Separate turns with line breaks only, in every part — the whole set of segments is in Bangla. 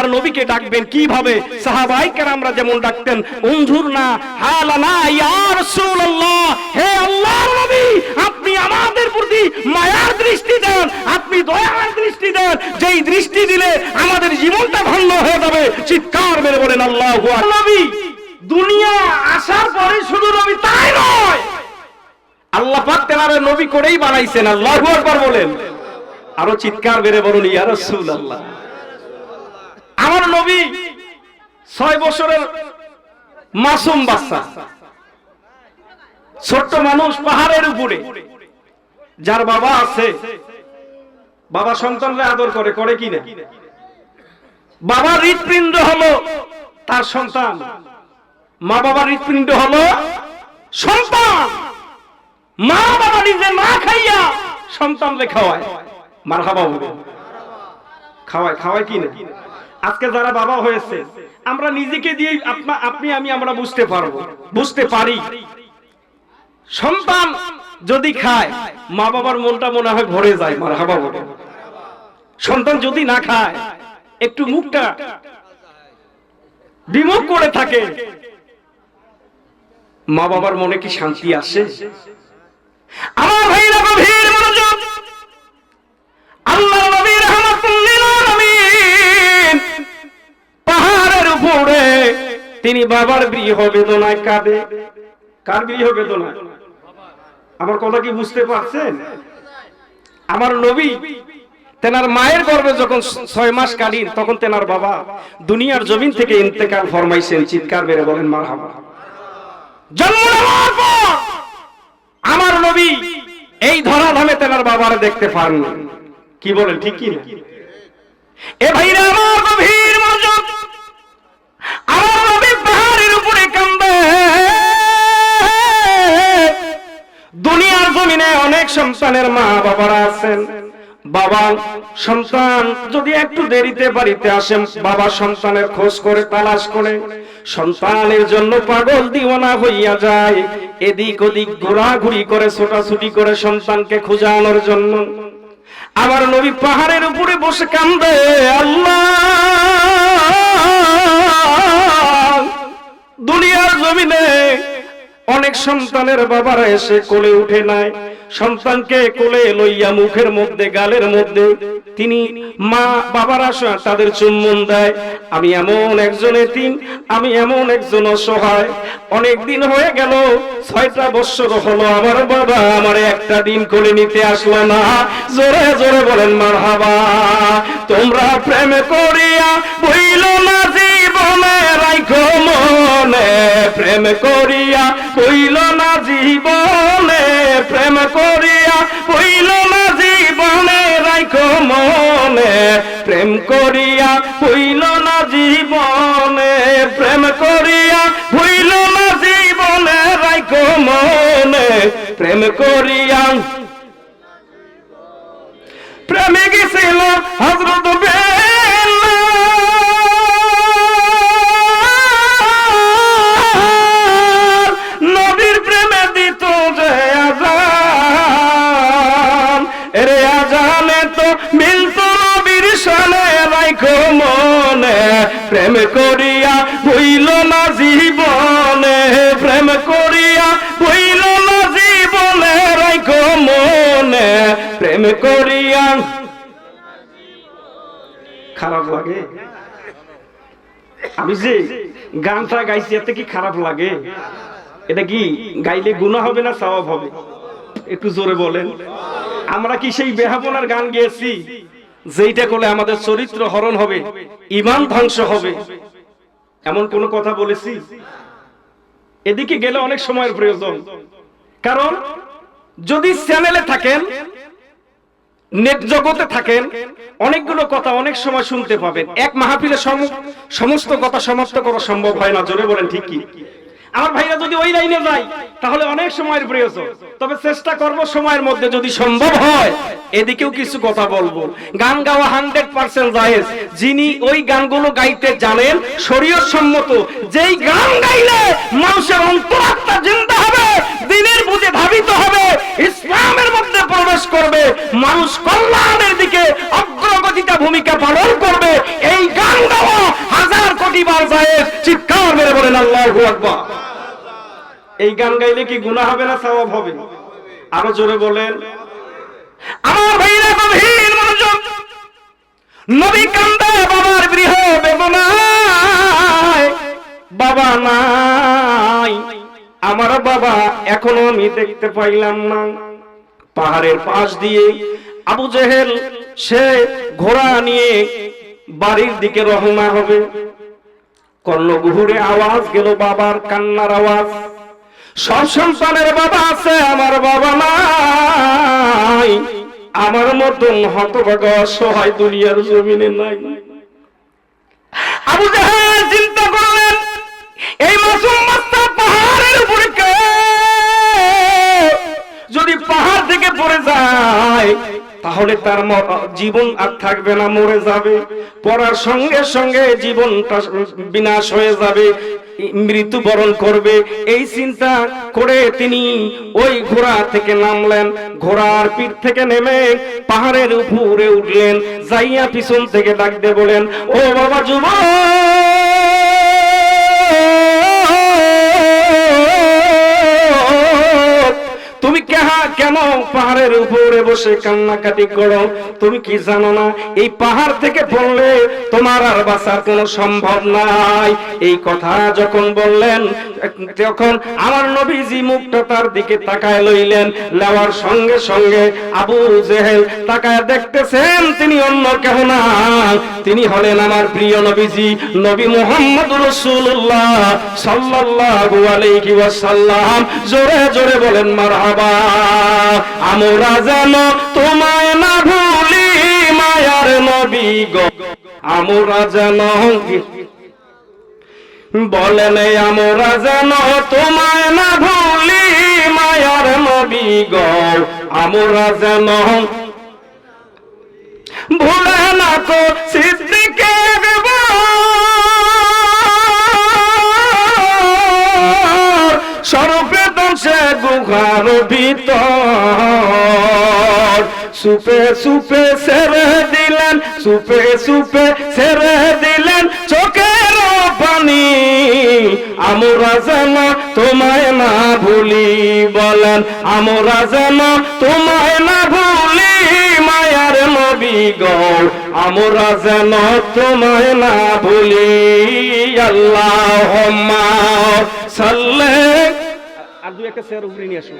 আল্লাহর নবীকে ডাকবেন। কীভাবে? সাহাবাই কেরামরা যেমন ডাকতেন উনঝুর না হালানা ইয়া রাসূলুল্লাহ হে আল্লাহর নবী আপনি আমাদের প্রতি মায়ার দৃষ্টি দেন আপনি দয়ার দৃষ্টি দেন। যেই দৃষ্টি দিলে আমাদের জীবনটা ধন্য হয়ে যাবে। চিৎকার মেরে বলেন আল্লাহু নবী দুনিয়া আসার পরে শুধু নবী তাই নয়। আল্লাহ পাক তেনারে নবী করেই বানাইছেন আল্লাহু আকবার বলেন। আরও চিৎকার বেড়ে বলুন ইয়া রাসূলুল্লাহ আমার নবী ছয় বছরের মাসুম বাচ্চা। ছোট্ট মানুষ পাহাড়ের উপরে। যার বাবা আছে, বাবা সন্তানরা আদর করে করে কি না বাবা হৃৎপিণ্ড হলো তার সন্তান। মা বাবার হৃৎপিণ্ড হলো সন্তান। মা বাবা নিজে না খাইয়া সন্তানরে খাওয়ায়। মার হবে। খাওয়ায় খাওয়ায় কি না আজকে যারা বাবা হয়েছে, আমরা নিজেকে দিয়ে আপনা আমি, আমরা বুঝতে পারব। বুঝতে পারি। সন্তান যদি খায়, মা বাবার মনটা মনে হয় ভরে যায় মার হাবা বলে। সন্তান যদি না খায়, একটু মুখটা বিমুখ করে থাকে, মা বাবার মনে কি শান্তি আসে? আমার তিনি বাবার গৃহ বেদনায় কাঁদে। কার গৃহ বেদনায় আমার কথা কি বুঝতে পারছেন? আমার নবী তেনার মায়ের গর্ভে যখন ছয় মাস কালীন তখন তেনার বাবা দুনিয়ার জমিন থেকে ইন্তেকাল ফরমাইছেন, চিৎকার বেড়ে বলেন মার হাবা জন্ম নেওয়ার পর আমার নবী এই ধরাধামে তেনার বাবার দেখতে পান কি বলেন, ঠিক কি না? এ ভাইরা আমার জমিনে অনেক সন্তানের মা বাবারা আছেন। বাবা সন্তান যদি একটু দেরিতে বাড়িতে আসেন বাবা সন্তানের খোঁজ করে, তালাশ করে। সন্তানের জন্য পাগল দিওয়ানা হইয়া যায়। এদিক ওদিক ঘোরাঘুরি করে, ছোটাছুটি করে সন্তানকে খুঁজানোর জন্য। আবার নবী পাহাড়ের উপরে বসে কান্দে, আল্লাহ! দুনিয়ার জমিনে অনেক সন্তানের বাবারা এসে কোলে উঠে নাই। সন্তানকে কোলে লইয়া মুখের মধ্যে, গালের মধ্যে তিনি মা বাবারা সহ তাদের চুম্বন দেয়। আমি এমন একজন এতিম, আমি এমন একজন অসহায়। অনেক দিন হয়ে গেল, ছয়টা বছর হলো, আমার বাবা আমার একটা দিন কোলে নিতে আসলো না। জোরে জোরে বলেন মার হাবা তোমরা প্রেম করিয়া বইল না জীবনে রাইখো, মনে প্রেম করিয়া, কইল না জীবনে প্রেম করিয়া, কইল না জীবনে রাইখো, মনে প্রেম করিয়া, কইল না জীবনে প্রেম করিয়া হইল না জীবনে রাইখো, মনে প্রেম করিয়া। হজরত নবীর আজানে তো মিলত রাইখো মনে। প্রেম করিয়া না জীবনে। প্রেম করিয়া না জীবনে মনে। প্রেম করিয়া খারাপ লাগে। আমি যে গানটা গাইছি, এতে কি খারাপ লাগে? এটা কি গাইলে গুণা হবে না সওয়াব হবে? একটু জোরে বলেন। আমরা কি সেই বেহাপনার গান গেয়েছি? যেইটা করলে আমাদের চরিত্র হরণ হবে, ইমান ধ্বংস হবে। এমন কোন কথা বলেছি? এদিকে গেলে অনেক সময়ের প্রয়োজন। কারণ, যদি চ্যানেলে থাকেন, নেট জগতে থাকেন, অনেকগুলো কথা অনেক সময় শুনতে পাবেন। এক মাহফিলে সম- সমস্ত কথা সমাপ্ত করা সম্ভব হয় না, জোরে বলেন ঠিক কি? আমার ভাইরা যদি ওই লাইনে যায়, তাহলে অনেক সময়ের প্রয়োজন। তবে চেষ্টা করব সময়ের মধ্যে যদি সম্ভব হয়, এদিকেও কিছু কথা বলব। গান গাওয়া হান্ড্রেড পার্সেন্ট জায়েজ। যিনি ওই গানগুলো গাইতে জানেন, শরীয়ত সম্মত, যেই গান গাইলে মানুষের অন্তরাত্মা জিন্দা হবে দিনের বুঝে ধাবিত হবে, ইসলামের মধ্যে প্রবেশ করবে, মানুষ কল্যাণের দিকে অগ্রগতিটা ভূমিকা পালন করবে, এই গান গাওয়া পরিমাণ জায়েজ চিৎকার মেরে বলেন, আল্লাহু আকবার। এই গান গাইলে কি গুনাহ হবে না সওয়াব হবে? আরও জোরে বলেন। আমার ভাইরা গভীর মনোযোগ, নবী কান্দে বাবার গৃহ বেদনায়, বাবা নাই, আমার বাবা এখনও আমি দেখতে পাইলাম না। পাহাড়ের পাশ দিয়ে আবু জেহেল সে ঘোড়া নিয়ে বাড়ির দিকে রওনা হবে। কর্ণগুহুরে আওয়াজ, গেল বাবার কান্নার আওয়াজ। সব সন্তানের বাবা আছে, আমার বাবা নাই। আমার মতন হতভাগা অসহায় দুনিয়ার জমিনে নাই। আবু জাহেল চিন্তা করলেন, এই মাসুম মাস্টার পাহাড়ের উপরে যদি পাহাড় থেকে পড়ে যায় তাহলে তার জীবন আর থাকবে না, মরে যাবে। পড়ার সঙ্গে সঙ্গে জীবনটা বিনাশ হয়ে যাবে, মৃত্যুবরণ করবে। এই চিন্তা করে তিনি ওই ঘোড়া থেকে নামলেন। ঘোড়ার পিঠ থেকে নেমে পাহাড়ের উপরে উঠলেন। যাইয়া পিছন থেকে ডাক দিয়ে বলেন, ও বাবা যুবক! তুমি কেহা কেন পাহাড়ের উপরে বসে কান্নাকাটি করো? তুমি কি জানো না? এই পাহাড় থেকে পড়লে তোমার আর বাঁচার কোনো সম্ভব নাই। এই কথা যখন বললেন তখন আমার নবীজি মুখটা তার দিকে তাকায় লইলেন লেওয়ার সঙ্গে সঙ্গে আবু জেহেল তাকায় দেখতেছেন, তিনি অন্য কেহ না। তিনি হলেন আমার প্রিয় নবীজি, নবী মোহাম্মদ রসুল্লাহ সাল্লাল্লাহু আলাইহি ওয়াসাল্লাম। জোরে জোরে বলেন মারহাবা আমরা যেন তোমায় না ভুলি মায়ার নবী গো। আমরা যেন বলেন, আমরা যেন তোমায় না ভুলি মায়ার নবী গো। আমরা যেন ভুলে না তো সিদ্দিকে স্বরূপে গুহার ভিতর? সুপে সুপে সেরে দিলেন, সুপে সুপে সেরে দিলেন চোখের পানি। আমরা যেন তোমায় না ভুলি বলেন, আমরা যেন তোমায় না ভুলি মায়ার নবী গো। আমরা যেন তোমায় না ভুলি আল্লাহ সাল্লে আর দু একটা চেয়ার উপরে নিয়ে আসো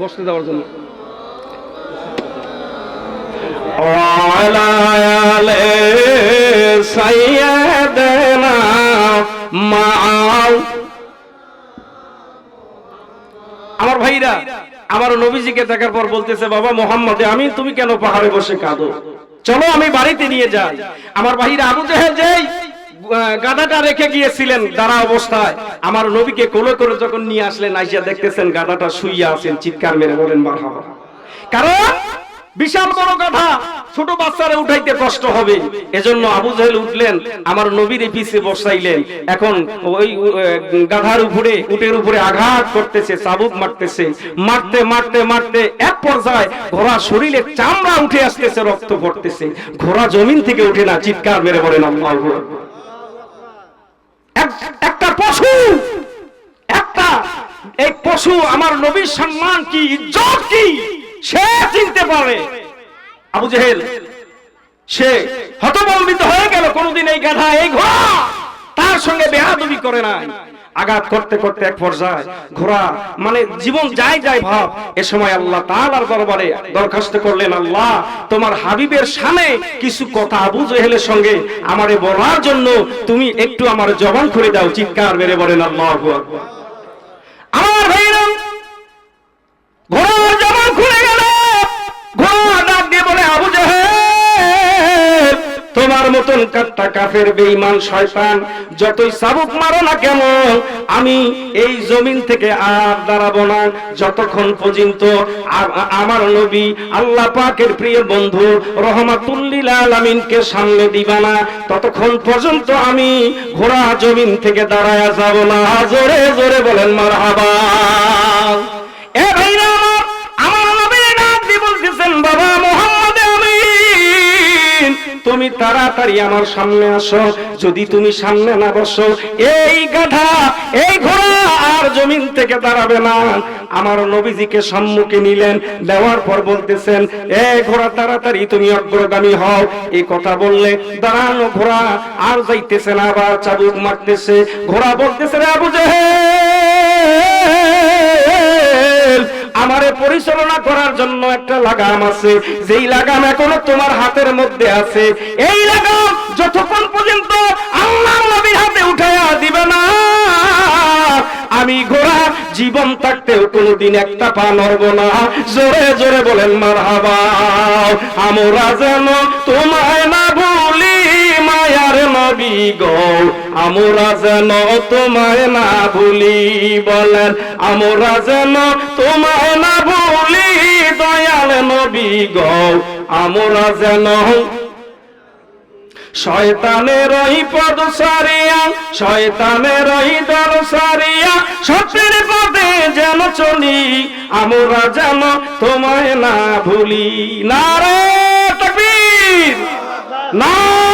বসতে দেওয়ার জন্য। আমার ভাইরা আমার নবীজিকে দেখার পর বলতেছে বাবা মোহাম্মদ আমি তুমি কেন পাহাড়ে বসে কাঁদো? চলো আমি বাড়িতে নিয়ে যাই। আমার ভাইরা আবু জাহেল যাই! গাধাটা রেখে গিয়েছিলেন দাঁড়া অবস্থায়। আমার নবীকে কোলে করে যখন নিয়ে আসলেন, আইসা দেখতেছেন গাধাটা শুইয়া আছেন, চিৎকার মেরে বলেন, মারহাবা। কারণ বিশাল বড় গাধা, ছোট বাচ্চারা উঠাইতে কষ্ট হবে। এজন্য আবু জাহেল উঠলেন, আমার নবীর পিছে বসাইলেন। এখন ওই গাধার উপরে, উটের উপরে আঘাত করতেছে, চাবুক মারতেছে। মারতে মারতে মারতে এক পর্যায়ে ঘোড়া শরীরে চামড়া উঠে আসতেছে, রক্ত পড়তেছে। ঘোড়া জমিন থেকে উঠে না, চিৎকার মেরে বলেন, আল্লাহু আকবার। এক- একটা, এই পশু আমার নবীর সম্মান কি, ইজ্জত কি? সে চিনতে পারে। আবু জেহেল, সে হতবম্বিত হয়ে গেল, কোনদিন এই গাধা, এই ঘোড়া তার সঙ্গে বেহাদবি করে নাই। আঘাত করতে করতে এক পর্যায়ে ঘোড়া মানে জীবন যায় যায় ভাব, এ সময় আল্লাহ তাআলার দরবারে দরখাস্ত করলেন, আল্লাহ, তোমার হাবিবের সামনে কিছু কথা আবু জেহেলের সঙ্গে আমারে বলার জন্য তুমি একটু আমার জবান খুলে দাও। চিৎকার বেড়ে বলেন, আল্লাহু আমার ভাইরা ঘোড়ার মতন কাট্টা কাফের, বেঈমান, শয়তান, যতই সাবুক মারো না কেন, আমি এই জমিন থেকে আর দাঁড়াবো না। যতক্ষণ পর্যন্ত আমার নবী আল্লাহ পাকের প্রিয় বন্ধু রহমাতুল্লিল আলামিনকে সামনে দিবা না ততক্ষণ পর্যন্ত আমি ঘোড়া জমিন থেকে দাঁড়ায়া যাব না। জোরে জোরে বলেন, মারহাবা। তুমি তাড়াতাড়ি আমার সামনে আসো। যদি তুমি সামনে না বসো, এই গাধা, এই ঘোড়া আর জমিন থেকে দাঁড়াবে না। আমার নবীজিকে সম্মুখে নিলেন, দেওয়ার পর বলতেছেন, এ ঘোড়া, তাড়াতাড়ি তুমি অগ্রগামী হও। এই কথা বললে, দাঁড়ানো ঘোড়া, আর যাইতেছে না, আবার চাবুক মারতেছে। ঘোড়া বলতেছে, রে আবু আমারে পরিচালনা করার জন্য একটা লাগাম আছে। যেই লাগাম এখনও তোমার হাতের মধ্যে আছে। এই লাগাম যতক্ষণ পর্যন্ত আল্লাহ নবীর হাতে উঠাইয়া দিবে না, আমি ঘোড়া জীবন থাকতেও কোনোদিন একটা পা নড়ব না। জোরে জোরে বলেন মার হাবা আমরা যেন তোমায় না মায়ার নবী গো, আমরা যেন তোমায় না ভুলি বলেন, আমরা যেন তোমায় না ভুলি দয়াল নবী গো, আমরা যেন শয়তানের ওই পদ সারিয়া, শয়তানের ওই দল সারিয়া সত্যের পথে যেন চলি, আমরা যেন তোমায় না ভুলি। নারে তকবীর! নারে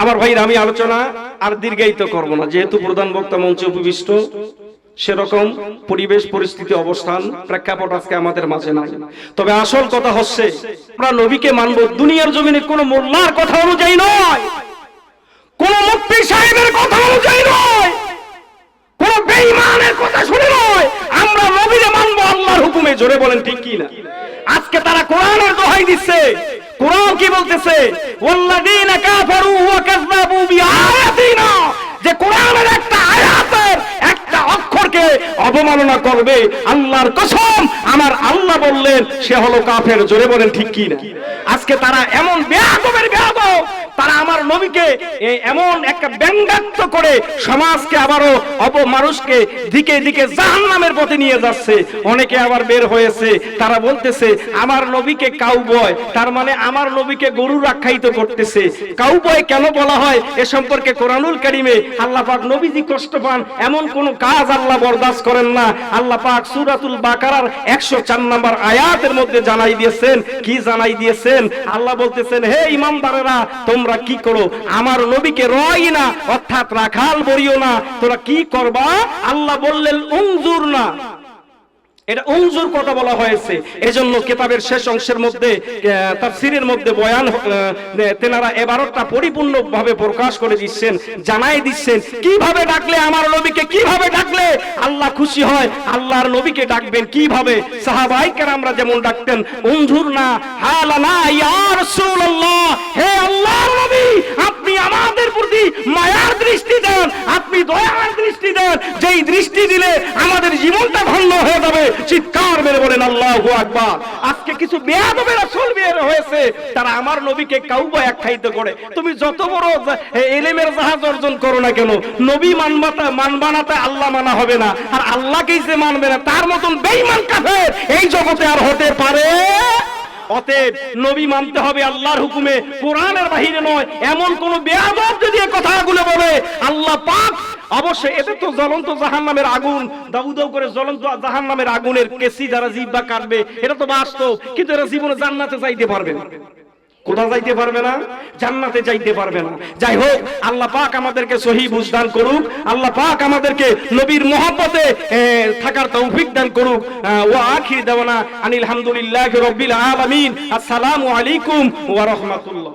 আমার ভাইর আমি আলোচনা আর দীর্ঘায়িত করব না। যেহেতু প্রধান বক্তা মঞ্চে উপবিষ্ট, সেরকম পরিবেশ, পরিস্থিতি, অবস্থান, প্রেক্ষাপট আজকে আমাদের মাঝে নাই। তবে আসল কথা হচ্ছে, আমরা নবীকে মানব, দুনিয়ার জমিনে কোন মোল্লার কথা অনুযায়ী নয়। কোন মুক্তি সাহেবের কথা অনুযায়ী নয়। কোন কথা শুনে নয় আমরা নবীরে মানবো আল্লাহর জোরে বলেন ঠিক কি না? আজকে তারা কোরআনের দোহাই দিচ্ছে। কোরআন কি বলতেছে? ওয়াল্লাযীনা কাফারু ওয়া কাযযাবু বিআয়াতিনা। যে কোরআনের একটা আয়াতের একটা অক্ষরকে অবমাননা করবে, আল্লাহর কসম, আমার আল্লাহ বললেন, সে হলো কাফের। জোরে বলেন ঠিক কি না? আজকে তারা এমন বেয়াদবের আমার নবীকে এমন একটা ব্যঙ্গাত্ম করে সমাজকে আবারও অপমানুষকে দিকে দিকে জাহান্নামের পথে নিয়ে যাচ্ছে। অনেকে আবার বের হয়েছে, তারা বলতেছে, আমার নবীকে কাউবয় তার মানে আমার নবীকে গরু আখ্যায়িত করতেছে। কাউবয় কেন বলা হয়? এ সম্পর্কে কোরআনুল কারিমে আল্লাহ পাক নবীজি কষ্ট পান, এমন কোন কাজ আল্লাহ বরদাস্ত করেন না। আল্লাহ পাক সূরাতুল বাকারার 104 নম্বর আয়াতের মধ্যে জানাই দিয়েছেন, কি জানাই দিয়েছেন? আল্লাহ বলতেছেন, হে ইমানদারেরা, তোমরা কি করো আমার নবীকে রয় না, অর্থাৎ রাখাল বলিও না। তোরা কি করবা? আল্লাহ বললেন উঞ্জুর না। এটা উংজুর কথা বলা হয়েছে। এজন্য কিতাবের শেষ অংশের মধ্যে তার সিরের মধ্যে বয়ান তেনারা এবারটা পরিপূর্ণ ভাবে প্রকাশ করে দিচ্ছেন, জানাই দিচ্ছেন, কীভাবে ডাকলে আমার নবীকে, কীভাবে ডাকলে আল্লাহ খুশি হয়, আল্লাহর নবীকে ডাকবেন কীভাবে? সাহাবাইকার আমরা যেমন ডাকতেন উংজুর না ইয়া রাসূলুল্লাহ, হে আল্লাহর নবী আমাদের প্রতি মায়ার দৃষ্টি দেন। আপনি দয়ার দৃষ্টি দেন। যেই দৃষ্টি দিলে আমাদের জীবনটা ধন্য হয়ে যাবে। চিৎকার মেরে বলেন, আল্লাহু আকবার। আজকে কিছু বেয়াদবের আসল বের হয়েছে। তারা আমার নবীকে কাউবা আখ্যায়িত করে। তুমি যত বড় এলেমের জাহাজ অর্জন করো না কেন? নবী মানবাতা মানবানাতে আল্লাহ মানা হবে না। আর আল্লাহকেই যে মানবে না, তার মতন বেঈমান কাফের এই জগতে আর হতে পারে অতএব নবী মানতে হবে আল্লাহর হুকুমে। কোরআনের বাহিরে নয়, এমন কোন বেয়াদব যদি কথাগুলো বলে, আল্লাহ পাক অবশ্যই এটা তো জ্বলন্ত জাহান্নামের আগুন দাউ দাউ করে জ্বলন্ত জাহান্নামের আগুনের কেসি যারা জিব্বা কাটবে এটা তো বাস্তব, কিন্তু এরা জীবনে জান্নাতে যাইতে পারবে কোথাও যাইতে পারবে না, জান্নাতে যাইতে পারবে না। যাই হোক, আল্লাহ পাক আমাদেরকে সহি বুঝদান করুক, আল্লাহ পাক আমাদেরকে নবীর মহব্বতে থাকার তৌফিক দান করুক। ওয়া আখির দাওয়ানা আনিল হামদুলিল্লাহি রাব্বিল আলামিন। আসসালামু আলাইকুম ওয়া রাহমাতুল্লাহ।